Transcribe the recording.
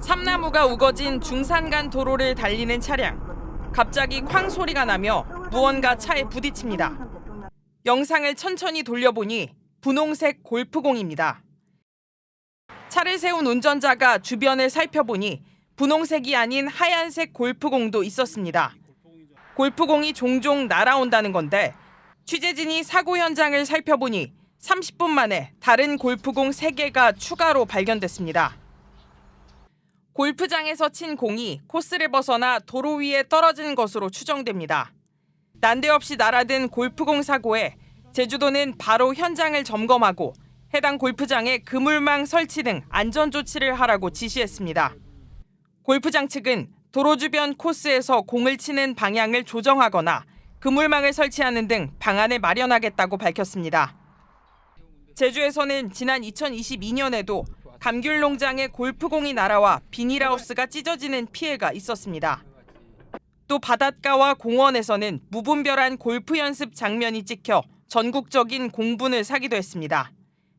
삼나무가 우거진 중산간 도로를 달리는 차량. 갑자기 쾅 소리가 나며 무언가 차에 부딪힙니다. 영상을 천천히 돌려보니 분홍색 골프공입니다. 차를 세운 운전자가 주변을 살펴보니 분홍색이 아닌 하얀색 골프공도 있었습니다. 골프공이 종종 날아온다는 건데 취재진이 사고 현장을 살펴보니 30분 만에 다른 골프공 3개가 추가로 발견됐습니다. 골프장에서 친 공이 코스를 벗어나 도로 위에 떨어진 것으로 추정됩니다. 난데없이 날아든 골프공 사고에 제주도는 바로 현장을 점검하고 해당 골프장에 그물망 설치 등 안전 조치를 하라고 지시했습니다. 골프장 측은 도로 주변 코스에서 공을 치는 방향을 조정하거나 그물망을 설치하는 등 방안을 마련하겠다고 밝혔습니다. 제주에서는 지난 2022년에도 감귤 농장에 골프공이 날아와 비닐하우스가 찢어지는 피해가 있었습니다. 또 바닷가와 공원에서는 무분별한 골프 연습 장면이 찍혀 전국적인 공분을 사기도 했습니다.